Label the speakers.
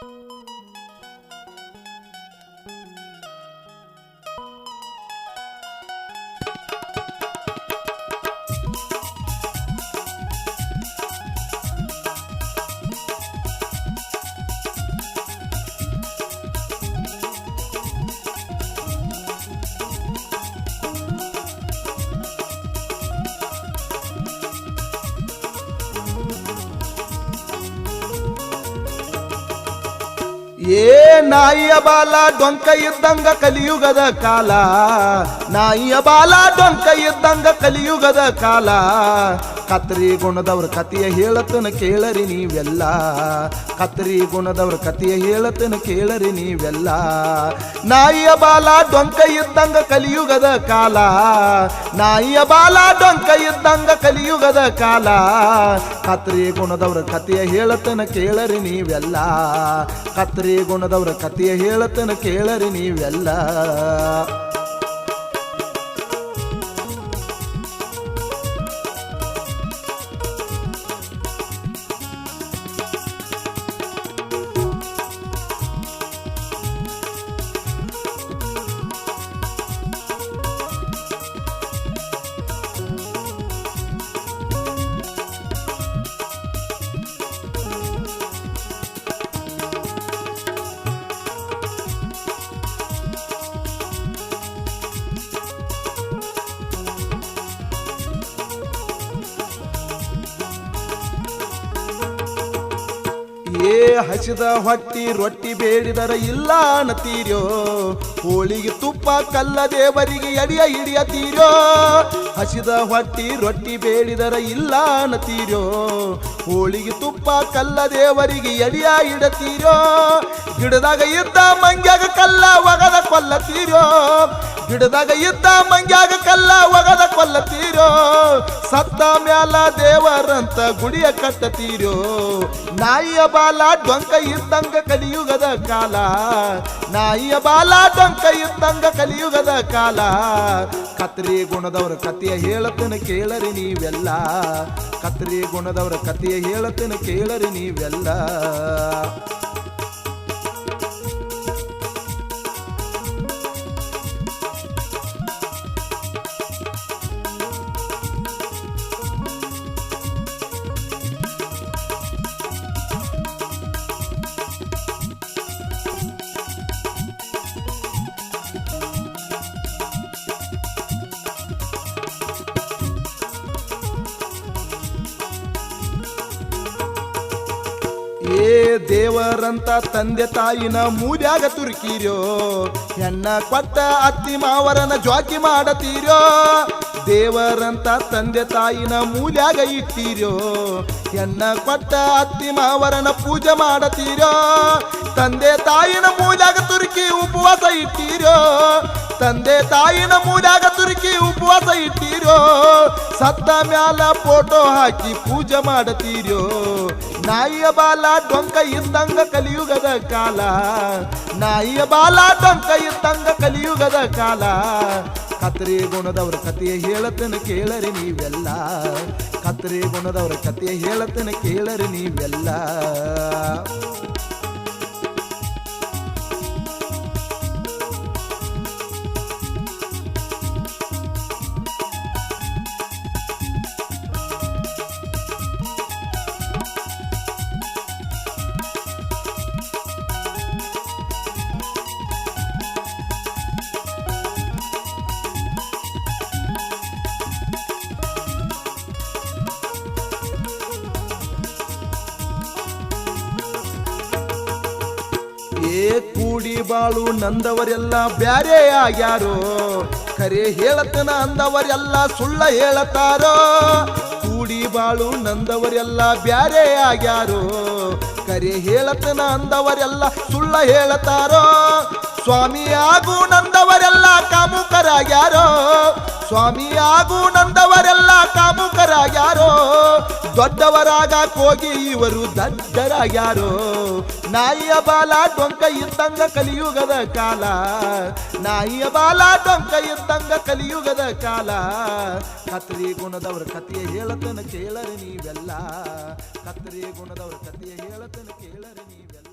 Speaker 1: Música ಏ ನಾಯಿಯ ಬಾಲ ಡೊಂಕ ಇದ್ದಂಗ ಕಲಿಯುಗದ ಕಾಲ. ನಾಯಿಯ ಬಾಲ ಡೊಂಕ ಇದ್ದಂಗ ಕಲಿಯುಗದ ಕಾಲ. ಕತ್ರಿ ಗುಣದವ್ರ ಕಥೆಯ ಹೇಳತನ ಕೇಳರಿ ನೀವೆಲ್ಲ. ಕತ್ರಿ ಗುಣದವ್ರ ಕತಿಯ ಹೇಳತನ ಕೇಳರಿ ನೀವೆಲ್ಲ. ನಾಯಿಯ ಬಾಲ ಡೊಂಕ ಇದ್ದಂಗ ಕಲಿಯುಗದ ಕಾಲ. ನಾಯಿಯ ಬಾಲ ಡೊಂಕ ಇದ್ದಂಗ ಕಲಿಯುಗದ ಕಾಲ. ಕತ್ರಿ ಗುಣದವ್ರ ಕತಿಯ ಹೇಳತನ ಕೇಳರಿ ನೀವೆಲ್ಲ. ಕತ್ರಿ ಗುಣದವ್ರ ಕಥೆಯ ಹೇಳತನ ಕೇಳರಿ ನೀವೆಲ್ಲ. ಏ ಹಸಿದ ಹೊಟ್ಟಿ ರೊಟ್ಟಿ ಬೇಡಿದರ ಇಲ್ಲ ಅನ್ನತೀರ್ಯೋ ಹೋಳಿಗೆ ತುಪ್ಪ ಕಲ್ಲ ದೇವರಿಗೆ ಎಡಿಯ ಹಿಡಿಯ ತೀರ್ಯೋ? ಹಸಿದ ಹೊಟ್ಟಿ ರೊಟ್ಟಿ ಬೇಡಿದರ ಇಲ್ಲ ಅನ್ನತೀರ್ಯೋ ಹೋಳಿಗೆ ತುಪ್ಪ ಕಲ್ಲ ದೇವರಿಗೆ ಎಡಿಯ ಇಡತೀರ್ಯೋ ಗಿಡದಾಗ ಇದ್ದ ಮಂಗ್ಯಾಗ ಕಲ್ಲ ಒಗದ ಕೊಲ್ಲತೀರ್ಯೋ ಗಿಡದಾಗ ಇದ್ದ ಮಂಗ್ಯಾಗ ಕಲ್ಲ ಒಗದ ಕೊಲ್ಲತೀರೋ ಸತ್ತ ಮ್ಯಾಲ ದೇವರಂತ ಗುಡಿಯ ಕಟ್ಟತೀರೋ ನಾಯಿಯ ಬಾಲ ಡೊಂಕ ಇದ್ದಂಗ ಕಲಿಯುಗದ ಕಾಲ. ನಾಯಿಯ ಬಾಲ ಡೊಂಕ ಇದ್ದಂಗ ಕಲಿಯುಗದ ಕಾಲ. ಕತ್ರಿ ಗುಣದವ್ರ ಕತಿಯ ಹೇಳತನ ಕೇಳರಿ ನೀವೆಲ್ಲ. ಕತ್ರಿ ಗುಣದವ್ರ ಕತಿಯ ಹೇಳತನ ಕೇಳರಿ ನೀವೆಲ್ಲ. ಏ ದೇವರಂತ ತಂದೆ ತಾಯಿನ ಮೂಲ್ಯಾಗ ತುರುಕಿರೋ ಹೆಣ್ಣ ಕೊಟ್ಟ ಅತ್ತಿ ಮಾವರನ ಜ್ವಾಕಿ ಮಾಡತೀರ್ಯೋ, ದೇವರಂತ ತಂದೆ ತಾಯಿನ ಮೂಲ್ಯಾಗ ಇಟ್ಟೀರ್ಯೋ ಎನ್ನ ಕೊಟ್ಟ ಅತ್ತಿ ಮಾವರನ ಪೂಜೆ ಮಾಡತೀರ್ಯೋ, ತಂದೆ ತಾಯಿನ ಮೂಲ್ಯಾಗ ತುರುಕಿ ಉಪವಾಸ ಇಟ್ಟಿರೋ? ತಂದೆ ತಾಯಿನ ಮೂಲ್ಯಾಗ ತುರುಕಿ ಉಪವಾಸ ಇಟ್ಟಿರೋ? ಸತ್ತ ಮ್ಯಾಲ ಫೋಟೋ ಹಾಕಿ ಪೂಜೆ ಮಾಡತೀರೋ? ನಾಯಿಯ ಬಾಲ ಡೊಂಕ ಇದ್ದಂಗ ಕಲಿಯುಗದ ಕಾಲ. ನಾಯಿಯ ಬಾಲ ಡೊಂಕ ಇದ್ದಂಗ ಕಲಿಯುಗದ ಕಾಲ. ಕತ್ರಿ ಗುಣದವ್ರ ಕತೆಯ ಹೇಳತನ ಕೇಳರಿ ನೀವೆಲ್ಲ. ಕತ್ರಿ ಗುಣದವ್ರ ಕತೆಯ ಹೇಳತನ ಕೇಳರಿ ನೀವೆಲ್ಲ. ಕೂಡಿ ಬಾಳು ನಂದವರೆಲ್ಲ ಬ್ಯಾರೆ ಆಗ್ಯಾರೋ? ಕರೆ ಹೇಳತನ ಅಂದವರೆಲ್ಲ ಸುಳ್ಳ ಹೇಳತಾರೋ? ಕೂಡಿ ಬಾಳು ನಂದವರೆಲ್ಲ ಬ್ಯಾರೆ ಆಗ್ಯಾರೋ? ಕರೆ ಹೇಳತನ ಅಂದವರೆಲ್ಲ ಸುಳ್ಳ ಹೇಳತಾರೋ? ಸ್ವಾಮಿ ಆಗು ನಂದವರೆಲ್ಲ ಕಾಮುಕರಾಗ್ಯಾರೋ? ಸ್ವಾಮಿ ಆಗು ನಂದವರೆಲ್ಲ ಯಾರೋ ದೊಡ್ಡವರಾಗ ಹೋಗಿ ಇವರು ದಡ್ಡರಾಗ್ಯಾರೋ? ನಾಯಿಯ ಬಾಲ ಡೊಂಕ ಇದ್ದಂಗ ಕಲಿಯುಗದ ಕಾಲ. ನಾಯಿಯ ಬಾಲ ಡೊಂಕ ಇದ್ದಂಗ ಕಲಿಯುಗದ ಕಾಲ. ಕತ್ರಿ ಗುಣದವ್ರ ಕಥೆಯ ಹೇಳತನ ಕೇಳರಿ ನೀವೆಲ್ಲ. ಕತ್ರಿ ಗುಣದವ್ರ ಕಥೆಯ ಹೇಳತನ ಕೇಳರಿ ನೀವೆಲ್ಲ.